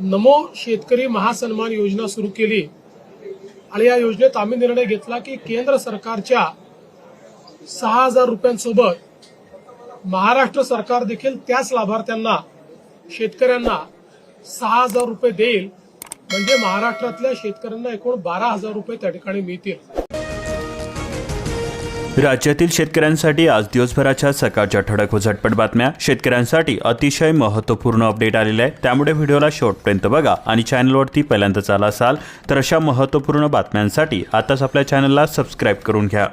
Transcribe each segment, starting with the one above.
नमो शेतकरी महासन्मान योजना सुरू केली. आणि या योजनेत आम्ही निर्णय घेतला की केंद्र सरकारच्या सहा हजार रुपयांसोबत महाराष्ट्र सरकार देखील त्याच लाभार्थ्यांना शेतकऱ्यांना सहा हजार रुपये देईल. म्हणजे महाराष्ट्रातल्या शेतकऱ्यांना एकूण बारा हजार रुपये त्या ठिकाणी मिळतील. राज्यातील शेतकऱ्यांसाठी आज दिवसभराच्या सकाळच्या ठळक व झटपट बातम्या. शेतकऱ्यांसाठी अतिशय महत्त्वपूर्ण अपडेट आलेले आहे त्यामुळे व्हिडिओला शेवटपर्यंत बघा आणि चॅनलवरती पहिल्यांदाच आला असाल तर अशा महत्त्वपूर्ण बातम्यांसाठी आताच आपल्या चॅनलला सबस्क्राईब करून घ्या.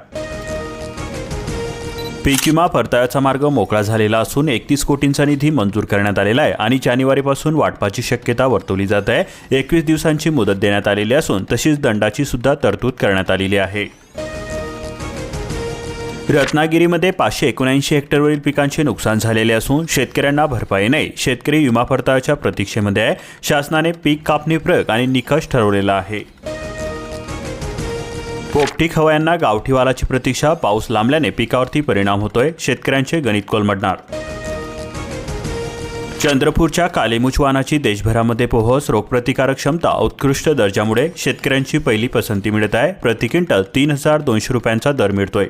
पीक विमा परताव्याचा मार्ग मोकळा झालेला असून एकतीस कोटींचा निधी मंजूर करण्यात आलेला आहे आणि जानेवारीपासून वाटपाची शक्यता वर्तवली जात आहे. एकवीस दिवसांची मुदत देण्यात आलेली असून तशीच दंडाची सुद्धा तरतूद करण्यात आलेली आहे. रत्नागिरीमध्ये पाचशे एकोणऐंशी हेक्टरवरील पिकांचे नुकसान झालेले असून शेतकऱ्यांना भरपाई नाही. शेतकरी विमा परताव्याच्या प्रतीक्षेमध्ये आहे. शासनाने पीक कापणी प्रयोग आणि निकष ठरवलेला आहे. पोपटी खवयांना गावठी वालाची प्रतीक्षा. पाऊस लांबल्याने पिकावरती परिणाम होतोय. शेतकऱ्यांचे गणित कोलमडणार. चंद्रपूरच्या कालीमुचवानाची देशभरामध्ये पोहोच. रोगप्रतिकारक क्षमता उत्कृष्ट दर्जामुळे शेतकऱ्यांची पहिली पसंती मिळत आहे. प्रति क्विंटल तीन हजार दोनशे रुपयांचा दर मिळतोय.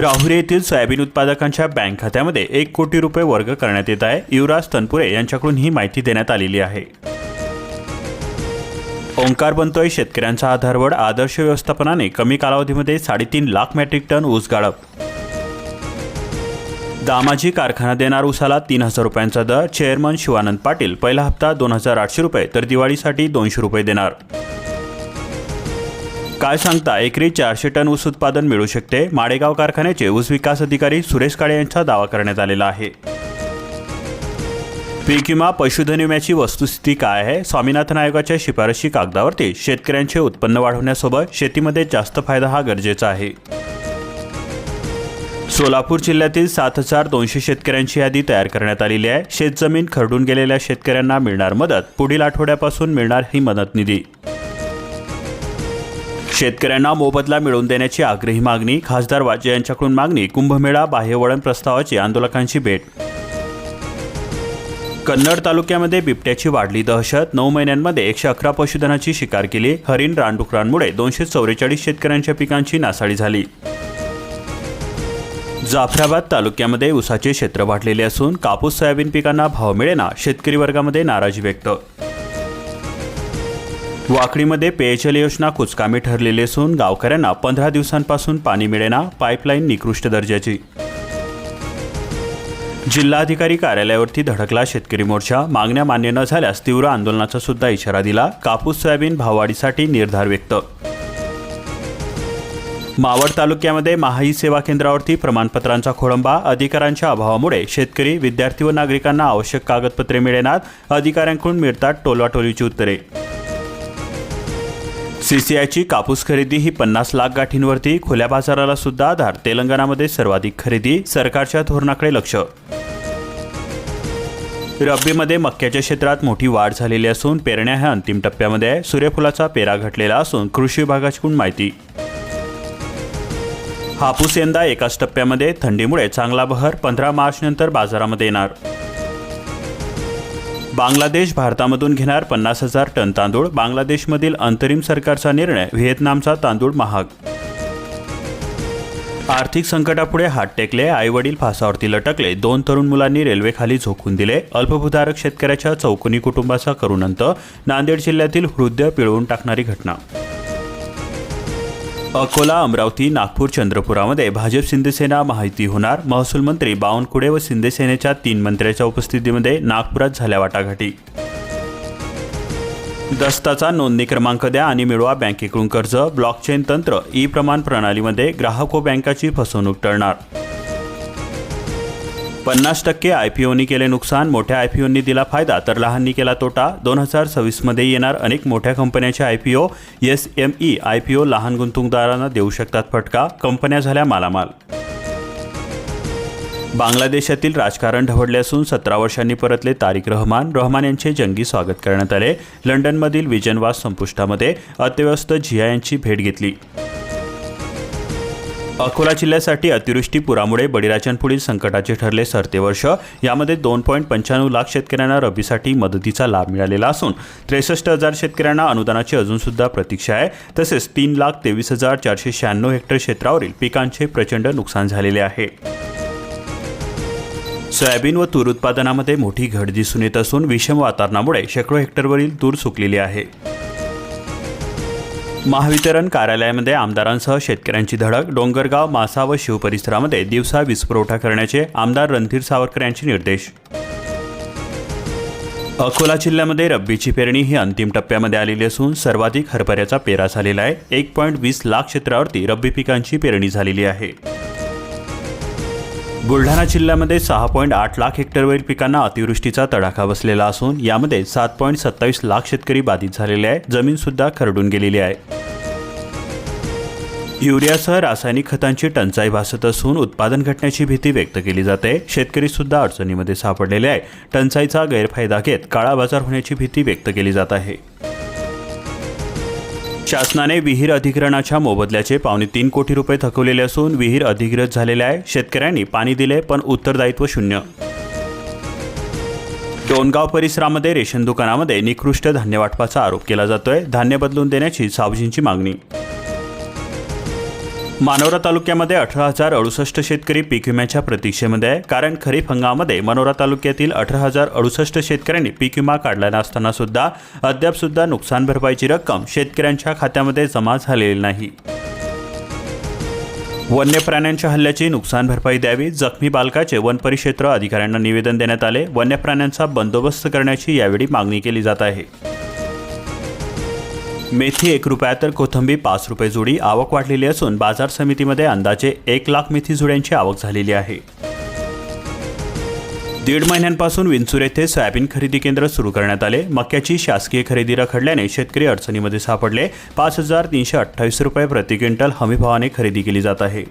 राहुरी येथील सोयाबीन उत्पादकांच्या बँक खात्यामध्ये एक कोटी रुपये वर्ग करण्यात येत आहे. युवराज तनपुरे यांच्याकडून ही माहिती देण्यात आलेली आहे. ओंकार बनतोय शेतकऱ्यांचा आधारवड आदर्श व्यवस्थापनाने कमी कालावधीमध्ये साडेतीन लाख मेट्रिक टन ऊस गाळप. दामाजी कारखाना देणार उसाला तीन हजार रुपयांचा दर. चेअरमन शिवानंद पाटील पहिला हप्ता दोन हजार आठशे रुपये तर दिवाळीसाठी दोनशे रुपये देणार. काय सांगता एकरी चारशे टन ऊस उत्पादन मिळू शकते. माडेगाव कारखान्याचे ऊस विकास अधिकारी सुरेश काळे यांचा दावा करण्यात आलेला आहे. पीक विमा पशुधन विम्याची वस्तुस्थिती काय आहे? स्वामीनाथन आयोगाच्या शिफारशी कागदावरती शेतकऱ्यांचे उत्पन्न वाढवण्यासोबत शेतीमध्ये जास्त फायदा हा गरजेचा आहे. सोलापूर जिल्ह्यातील सात हजार दोनशे शेतकऱ्यांची यादी तयार करण्यात आलेली आहे. शेतजमीन खरडून गेलेल्या शेतकऱ्यांना मिळणार मदत पुढील आठवड्यापासून मिळणार ही मदत निधी. शेतकऱ्यांना मोबदला मिळवून देण्याची आग्रही मागणी खासदार वाजे यांच्याकडून मागणी कुंभमेळा बाह्यवळण प्रस्तावाची आंदोलकांची भेट. कन्नड तालुक्यामध्ये बिबट्याची वाढली दहशत. नऊ महिन्यांमध्ये एकशे अकरा पशुधनाची शिकार केली. हरिण रानडुकरांमुळे दोनशे चौवेचाळीस शेतकऱ्यांच्या पिकांची नासाडी झाली. जाफराबाद तालुक्यामध्ये उसाचे क्षेत्र वाढलेले असून कापूस सोयाबीन पिकांना भाव मिळेना शेतकरी वर्गामध्ये नाराजी व्यक्त वाकडीमध्ये पेयजल योजना कुचकामी ठरलेली असून गावकऱ्यांना पंधरा दिवसांपासून पाणी मिळेना पाईपलाईन निकृष्ट दर्जाची. जिल्हाधिकारी कार्यालयावरती धडकला शेतकरी मोर्चा. मागण्या मान्य न झाल्यास तीव्र आंदोलनाचा सुद्धा इशारा दिला. कापूस सोयाबीन भाववाढीसाठी निर्धार व्यक्त. मावळ तालुक्यामध्ये महाई सेवा केंद्रावरती प्रमाणपत्रांचा खोळंबा. अधिकाऱ्यांच्या अभावामुळे शेतकरी विद्यार्थी व नागरिकांना आवश्यक कागदपत्रे मिळेनात. अधिकाऱ्यांकडून मिळतात टोलवाटोलीची उत्तरे. सीसीआयची कापूस खरेदी ही पन्नास लाख गाठींवरती खुल्या बाजाराला सुद्धा आधार तेलंगणामध्ये सर्वाधिक खरेदी सरकारच्या धोरणाकडे लक्ष. रब्बीमध्ये मक्याच्या क्षेत्रात मोठी वाढ झालेली असून पेरण्या ह्या अंतिम टप्प्यामध्ये आहे. सूर्यफुलाचा पेरा घटलेला असून कृषी विभागाकडून माहिती. हापूस यंदा एकाच टप्प्यामध्ये थंडीमुळे चांगला बहर पंधरा मार्च नंतर बाजारामध्ये येणार. बांगलादेश भारतामधून घेणार पन्नास हजार टन तांदूळ बांगलादेशमधील अंतरिम सरकारचा निर्णय व्हिएतनामचा तांदूळ महाग. आर्थिक संकटापुढे हात टेकले आईवडील फासावरती लटकले दोन तरुण मुलांनी रेल्वेखाली झोकून दिले. अल्पभूधारक शेतकऱ्याच्या चौकोनी कुटुंबाचा करुनंत नांदेड जिल्ह्यातील हृदय पिळवून टाकणारी घटना. अकोला अमरावती नागपूर चंद्रपुरामध्ये भाजप शिंदेसेना माहिती होणार. महसूल मंत्री बावनकुळे व शिंदेसेनेच्या तीन मंत्र्याच्या उपस्थितीमध्ये नागपुरात झाल्या वाटाघाटी. दस्ताचा नोंदणी क्रमांक द्या आणि मिळवा बँकेकडून कर्ज. ब्लॉकचेन तंत्र ई प्रमाण प्रणालीमध्ये ग्राहक व बँकाची फसवणूक टळणार. पन्नास टक्के आय पी ओनी केले नुकसान मोठ्या आय पी ओनी दिला फायदा तर लहाननी केला तोटा. दोन हजार सव्वीसमध्ये येणार अनेक मोठ्या कंपन्यांचे I P O S M E I P O लहान गुंतवणूकदारांना देऊ शकतात फटका कंपन्या झाल्या मालामाल. बांगलादेशातील राजकारण ढवळले असून सतरा वर्षांनी परतले तारिक रहमान. रहमान यांचे जंगी स्वागत करण्यात आले. लंडनमधील विजनवास संपुष्टामध्ये अत्यवस्थ झिया यांची भेट घेतली. अकोला जिल्ह्यासाठी अतिवृष्टी पुरामुळे बळीराजांपुढील संकटाचे ठरले सरते वर्ष. यामध्ये दोन पॉईंट पंच्याण्णव लाख शेतकऱ्यांना रब्बीसाठी मदतीचा लाभ मिळालेला असून त्रेसष्ट हजार शेतकऱ्यांना अनुदानाची अजूनसुद्धा प्रतीक्षा आहे. तसेच तीन लाख तेवीस हजार चारशे शहाण्णव हेक्टर क्षेत्रावरील पिकांचे प्रचंड नुकसान झालेले आहे. सोयाबीन व तूर उत्पादनामध्ये मोठी घट दिसून येत असून विषम वातावरणामुळे शेकडो हेक्टरवरील तूर सुकलेली आहे. महावितरण कार्यालयामध्ये आमदारांसह शेतकऱ्यांची धडक डोंगरगाव मासा व शिव परिसरामध्ये दिवसा वीज पुरवठा करण्याचे आमदार रणधीर सावरकर यांचे निर्देश. अकोला जिल्ह्यामध्ये रब्बीची पेरणी ही अंतिम टप्प्यामध्ये आलेली असून सर्वाधिक हरभऱ्याचा पेरा झालेला आहे. एक पॉईंट वीस लाख क्षेत्रावरती रब्बी पिकांची पेरणी झालेली आहे. बुलढाणा जिल्ह्यामध्ये सहा पॉईंट आठ लाख हेक्टरवरील पिकांना अतिवृष्टीचा तडाखा बसलेला असून यामध्ये सात पॉईंट सत्तावीस लाख शेतकरी बाधित झालेले आहे. जमीन सुद्धा खरडून गेलेली आहे. युरियासह रासायनिक खतांची टंचाई भासत असून उत्पादन घटण्याची भीती व्यक्त केली जाते. शेतकरी सुद्धा अडचणीमध्ये सापडलेले आहे. टंचाईचा गैरफायदा घेत काळा बाजार होण्याची भीती व्यक्त केली जात आहे. शासनाने विहीर अधिग्रहणाच्या मोबदल्याचे पावणे तीन कोटी रुपये थकवलेले असून विहीर अधिग्रहित झालेले आहे. शेतकऱ्यांनी पाणी दिले पण उत्तरदायित्व शून्य. डोनगाव परिसरामध्ये रेशन दुकानामध्ये निकृष्ट धान्य वाटपाचा आरोप केला जातोय. धान्य बदलून देण्याची सावजींची मागणी मानोरा तालुक्यामध्ये अठरा हजार अडुसष्ट शेतकरी पीक विम्याच्या प्रतीक्षेमध्ये आहे. कारण खरीप हंगामामध्ये मानोरा तालुक्यातील अठरा हजार अडुसष्ट शेतकऱ्यांनी पीक विमा काढला नसताना सुद्धा अद्याप सुद्धा नुकसान भरपाईची रक्कम शेतकऱ्यांच्या खात्यामध्ये जमा झालेली नाही. वन्य प्राण्यांच्या हल्ल्याची नुकसान भरपाई द्यावी जखमी बालकाचे वन परिक्षेत्र अधिकाऱ्यांना निवेदन देण्यात आले. वन्य प्राण्यांचा बंदोबस्त करण्याची यावेळी मागणी केली जात आहे. मेथी एक रुपया तर कोथंबी पाच रुपये जोडी आवक वाढलेली असून बाजार समितीमध्ये अंदाजे एक लाख मेथी जुड्यांची आवक झालेली आहे. दीड महिन्यांपासून विंचूर येथे सोयाबीन खरेदी केंद्र सुरू करण्यात आले. मक्याची शासकीय खरेदी रखडल्याने शेतकरी अडचणीमध्ये सापडले. पाच हजार तीनशे अठ्ठावीस रुपये प्रति क्विंटल हमीभावाने खरेदी केली जात आहे.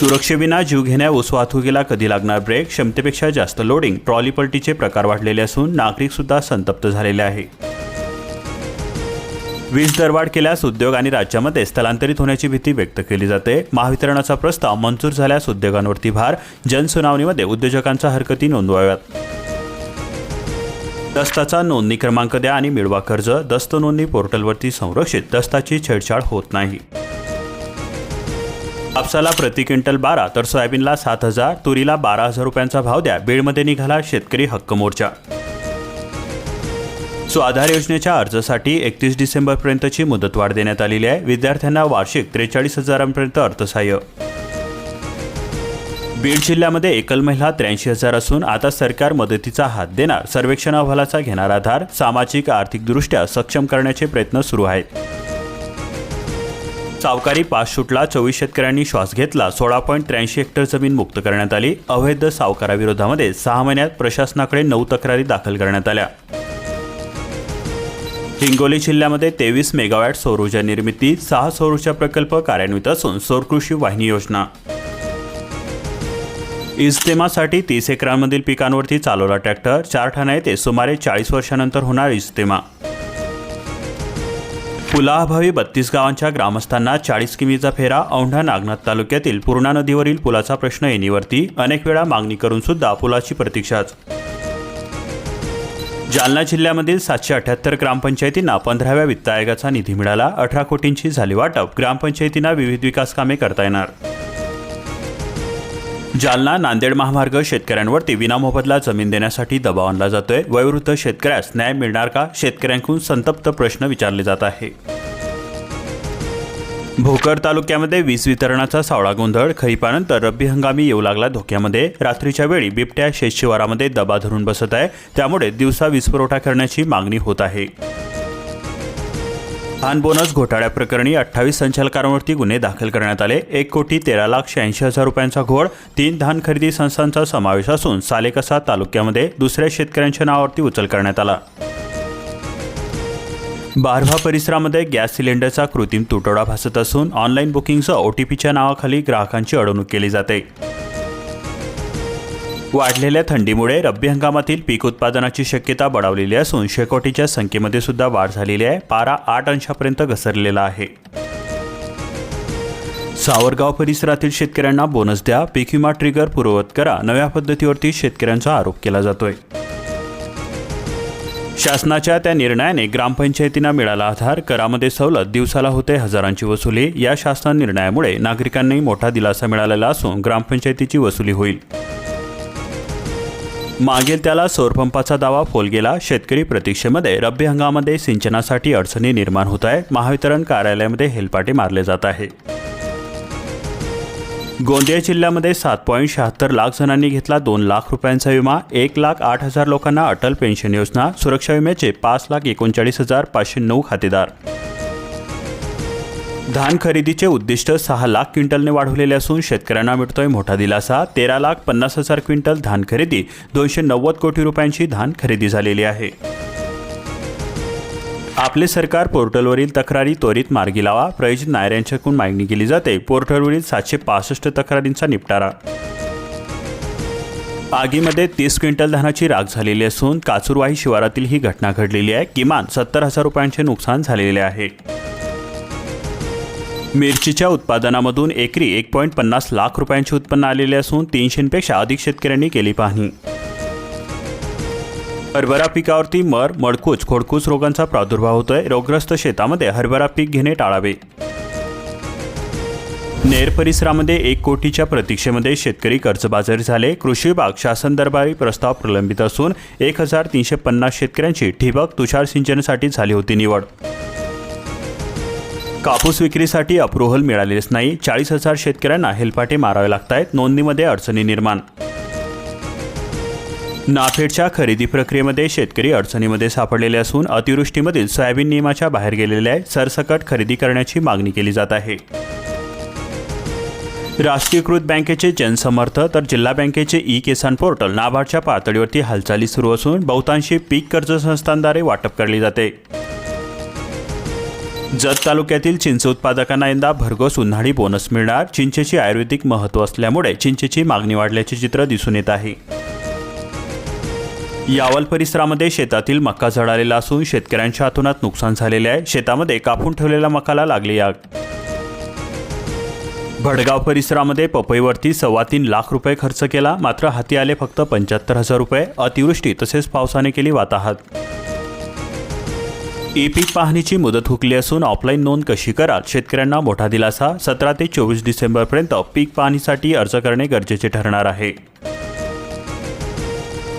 सुरक्षेविना जीव घेण्या ऊस वाहतुकीला कधी लागणार ब्रेक? क्षमतेपेक्षा जास्त लोडिंग ट्रॉली पलटीचे प्रकार वाढलेले असून नागरिक सुद्धा संतप्त झालेले आहे. वीज दरवाढ केल्यास उद्योग आणि राज्यामध्ये स्थलांतरित होण्याची भीती व्यक्त केली जाते. महावितरणाचा प्रस्ताव मंजूर झाल्यास उद्योगांवरती भार जनसुनावणीमध्ये उद्योजकांच्या हरकती नोंदवाव्यात. दस्ताचा नोंदणी क्रमांक द्या आणि मिळवा कर्ज. दस्त नोंदणी पोर्टलवरती संरक्षित. दस्ताची छेडछाड होत नाही. कापसाला प्रति क्विंटल बारा तर सोयाबीनला सात हजार तुरीला बारा हजार रुपयांचा भाव द्या. बीडमध्ये निघाला शेतकरी हक्क मोर्चा. सो आधार योजनेच्या अर्जासाठी एकतीस डिसेंबरपर्यंतची मुदतवाढ देण्यात आलेली आहे. विद्यार्थ्यांना वार्षिक त्रेचाळीस हजारांपर्यंत अर्थसहाय्य. बीड जिल्ह्यामध्ये एकल महिला त्र्याऐंशी हजार असून आता सरकार मदतीचा हात देणार. सर्वेक्षण अहवालाचा घेणार आधार. सामाजिक आर्थिकदृष्ट्या सक्षम करण्याचे प्रयत्न सुरू आहेत. सावकारी पाच सुटला चोवीस शेतकऱ्यांनी श्वास घेतला. सोळा पॉईंट त्र्याऐंशी हेक्टर जमीन मुक्त करण्यात आली. अवैध सावकाराविरोधामध्ये सहा महिन्यात प्रशासनाकडे नऊ तक्रारी दाखल करण्यात आल्या. हिंगोली जिल्ह्यामध्ये तेवीस मेगावॅट सौर ऊर्जा निर्मिती सहा सौर ऊर्जा प्रकल्प कार्यान्वित असून सौर कृषी वाहिनी योजना. इस्तेमासाठी तीस एकरांमधील पिकांवरती चालवला ट्रॅक्टर चार ठाणा येथे सुमारे चाळीस वर्षानंतर होणार इस्तेमा पुलाअभावी बत्तीस गावांच्या ग्रामस्थांना चाळीस किमीचा फेरा औंढा नागनाथ तालुक्यातील पूर्णा नदीवरील पुलाचा प्रश्न येणीवरती अनेक वेळा मागणी करून सुद्धा पुलाची प्रतीक्षाच जालना जिल्ह्यामधील सातशे अठ्याहत्तर ग्रामपंचायतींना पंधराव्या वित्त आयोगाचा निधी मिळाला. अठरा कोटींची झाली वाटप ग्रामपंचायतींना विविध विकास कामे करता येणार. जालना नांदेड महामार्ग शेतकऱ्यांवरती विनामोबदला जमीन देण्यासाठी दबाव आणला जातोय. वयोवृद्ध शेतकऱ्यास न्याय मिळणार का? शेतकऱ्यांकडून संतप्त प्रश्न विचारले जात आहे. भोकर तालुक्यामध्ये वीज वितरणाचा सावळा गोंधळ खरीपानंतर रब्बी हंगामी येऊ लागला धोक्यामध्ये. रात्रीच्या वेळी बिबट्या शेतशिवारामध्ये दबा धरून बसत आहे. त्यामुळे दिवसा वीज पुरवठा करण्याची मागणी होत आहे. धान बोनस घोटाळ्याप्रकरणी अठ्ठावीस संचालकांवरती गुन्हे दाखल करण्यात आले. एक कोटी तेरा लाख शहाऐंशी हजार रुपयांचा घोळ तीन धान खरेदी संस्थांचा समावेश असून सालेकसा तालुक्यामध्ये दुसऱ्या शेतकऱ्यांच्या नावावरती उचल करण्यात आला. बारभा परिसरामध्ये गॅस सिलेंडरचा कृत्रिम तुटवडा भासत असून ऑनलाईन बुकिंगसह ओटीपीच्या नावाखाली ग्राहकांची अडवणूक केली जाते. वाढलेल्या थंडीमुळे रब्बी हंगामातील पीक उत्पादनाची शक्यता बढावलेली असून शेकोटीच्या संख्येमध्ये सुद्धा वाढ झालेली आहे. पारा आठ अंशापर्यंत घसरलेला आहे. सावरगाव परिसरातील शेतकऱ्यांना बोनस द्या पीक विमा ट्रिगर पूर्ववत करा. नव्या पद्धतीवरती शेतकऱ्यांचा आरोप केला जातोय. शासनाच्या त्या निर्णयाने ग्रामपंचायतींना मिळाला आधार करामध्ये सवलत दिवसाला होते हजारांची वसुली. या शासन निर्णयामुळे नागरिकांनाही मोठा दिलासा मिळालेला असून ग्रामपंचायतीची वसुली होईल. मागेल त्याला सौरपंपाचा दावा फोल गेला. शेतकरी प्रतीक्षेमध्ये रब्बी हंगामामध्ये सिंचनासाठी अडचणी निर्माण होत आहे महावितरण कार्यालयामध्ये हेलपाटे मारले जात आहे. गोंदिया जिल्ह्यामध्ये सात पॉईंट शहात्तर लाख जणांनी घेतला दोन लाख रुपयांचा विमा एक लाख आठ हजार लोकांना अटल पेन्शन योजना सुरक्षा विम्याचे पाच लाख एकोणचाळीस हजार पाचशे नऊ खातेदार. धान खरेदीचे उद्दिष्ट सहा लाख क्विंटलने वाढवलेले असून शेतकऱ्यांना मिळतोय मोठा दिलासा. तेरा लाख पन्नास हजार क्विंटल धान खरेदी दोनशे नव्वद कोटी रुपयांची धान खरेदी झालेली आहे. आपले सरकार पोर्टलवरील तक्रारी त्वरित मार्गी लावा. प्रयोजित नायर यांच्याकडून मागणी केली जाते. पोर्टलवरील सातशे पासष्ट तक्रारींचा निपटारा. आगीमध्ये तीस क्विंटल धानाची राख झालेली असून काचुरवाही शिवारातील ही घटना घडलेली आहे. किमान सत्तर हजार रुपयांचे नुकसान झालेले आहे. मिरचीच्या उत्पादनामधून एकरी एक पॉईंट पन्नास लाख रुपयांचे उत्पन्न आलेले असून तीनशेपेक्षा अधिक शेतकऱ्यांनी केली पाहणी. हरभरा पिकावरती मर मडकूच खोडकूच रोगांचा प्रादुर्भाव होतोय. रोगग्रस्त शेतामध्ये हरभरा पीक घेणे टाळावे. नेर परिसरामध्ये एक कोटीच्या प्रतीक्षेमध्ये शेतकरी कर्जबाजारी झाले. कृषी विभाग शासन दरबारी प्रस्ताव प्रलंबित असून एक हजार तीनशे पन्नास शेतकऱ्यांची ठिबक तुषार सिंचनासाठी झाली होती निवड. कापूस विक्रीसाठी अप्रुव्हल मिळालेच नाही. चाळीस हजार शेतकऱ्यांना हेलपाटे मारावे लागत आहेत नोंदणीमध्ये अडचणी निर्माण. नाफेडच्या खरेदी प्रक्रियेमध्ये शेतकरी अडचणीमध्ये सापडलेले असून अतिवृष्टीमधील सोयाबीन नियमाच्या बाहेर गेलेल्या सरसकट खरेदी करण्याची मागणी केली जात आहे. राष्ट्रीयकृत बँकेचे जनसमर्थ तर जिल्हा बँकेचे ई किसान पोर्टल नाबार्डच्या पातळीवरती हालचाली सुरू असून बहुतांशी पीक कर्ज संस्थांद्वारे वाटप करली जाते. जत तालुक्यातील चिंच उत्पादकांना यंदा भरघोस उन्हाळी बोनस मिळणार. चिंचेची आयुर्वेदिक महत्त्व असल्यामुळे चिंचेची मागणी वाढल्याचे चित्र दिसून येत आहे. यावल परिसरामध्ये शेतातील मका जळालेला असून शेतकऱ्यांच्या हातोनात नुकसान झालेले आहे. शेतामध्ये कापून ठेवलेल्या मकाला लागली आग. भडगाव परिसरामध्ये पपईवरती सव्वा तीन लाख रुपये खर्च केला. मात्र हाती आले फक्त पंच्याहत्तर हजार रुपये. अतिवृष्टी तसेच पावसाने केली वाताहत. ई पीक पाहणीची मुदत हुकली असून ऑफलाईन नोंद कशी कराल? शेतकऱ्यांना मोठा दिलासा. सतरा ते चोवीस डिसेंबरपर्यंत पीक पाहणीसाठी अर्ज करणे गरजेचे ठरणार आहे.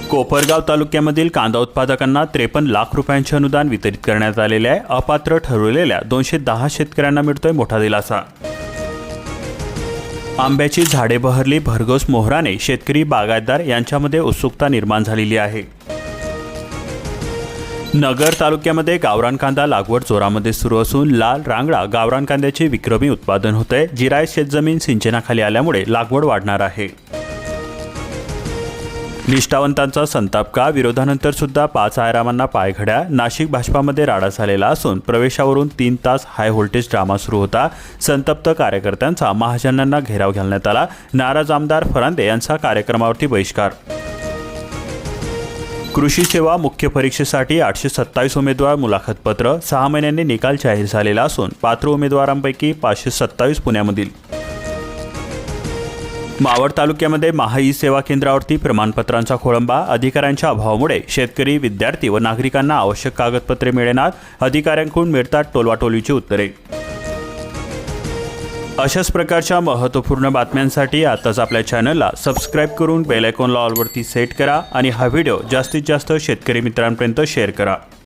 कोपरगाव तालुक्यामधील कांदा उत्पादकांना त्रेपन्न लाख रुपयांचे अनुदान वितरित करण्यात आलेले आहे. अपात्र ठरवलेल्या दोनशे दहा शेतकऱ्यांना मिळतोय मोठा दिलासा. आंब्याची झाडे बहरली भरघोस मोहराने शेतकरी बागायतदार यांच्यामध्ये उत्सुकता निर्माण झालेली आहे. नगर तालुक्यामध्ये गावरान कांदा लागवड जोरामध्ये सुरू असून लाल रांगडा गावरान कांद्याचे विक्रमी उत्पादन होते जिरायत शेतजमीन सिंचनाखाली आल्यामुळे लागवड वाढणार आहे. निष्ठावंतांचा संताप का? विरोधानंतर सुद्धा पाच आयरामांना पायघड्या. नाशिक भाजपामध्ये राडा झालेला असून प्रवेशावरून तीन तास हाय व्होल्टेज ड्रामा सुरू होता. संतप्त कार्यकर्त्यांचा महाजनांना घेराव घालण्यात आला. नाराज आमदार फरांदे यांचा कार्यक्रमावरती बहिष्कार. कृषी सेवा मुख्य परीक्षेसाठी आठशे सत्तावीस उमेदवार मुलाखत पत्र सहा महिन्यांनी निकाल जाहीर झालेला असून पात्र उमेदवारांपैकी पाचशे सत्तावीस पुण्यामधील मावळ तालुक्यामध्ये महाई सेवा केंद्रावरती प्रमाणपत्रांचा खोळंबा अधिकाऱ्यांच्या अभावामुळे शेतकरी विद्यार्थी व नागरिकांना आवश्यक कागदपत्रे मिळणार अधिकाऱ्यांकडून मिळतात टोलवाटोलीची उत्तरे. अशाच प्रकारच्या महत्त्वपूर्ण बातम्यांसाठी आताच आपल्या चॅनलला सबस्क्राईब करून बेल लॉलवरती ऑलवरती सेट करा आणि हा व्हिडिओ जास्तीत जास्त शेतकरी मित्रांपर्यंत शेअर करा.